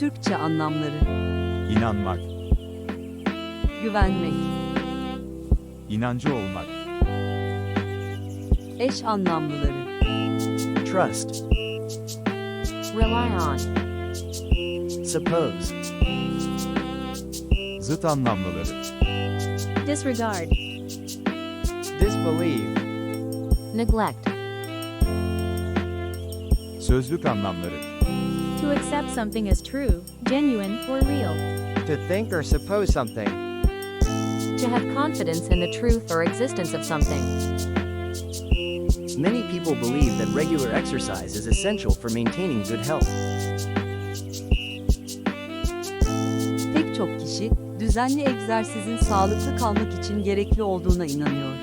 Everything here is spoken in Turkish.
Türkçe anlamları. inanmak, Güvenmek. inancı olmak, Eş anlamlıları. Trust. Rely on. Suppose. zıt anlamlıları, Disregard. Disbelieve. Neglect. sözlük anlamları, To accept something as true, genuine, or real. To think or suppose something. To have confidence in the truth or existence of something. Many people believe that regular exercise is essential for maintaining good health. Pek çok kişi düzenli egzersizin sağlıklı kalmak için gerekli olduğuna inanıyor.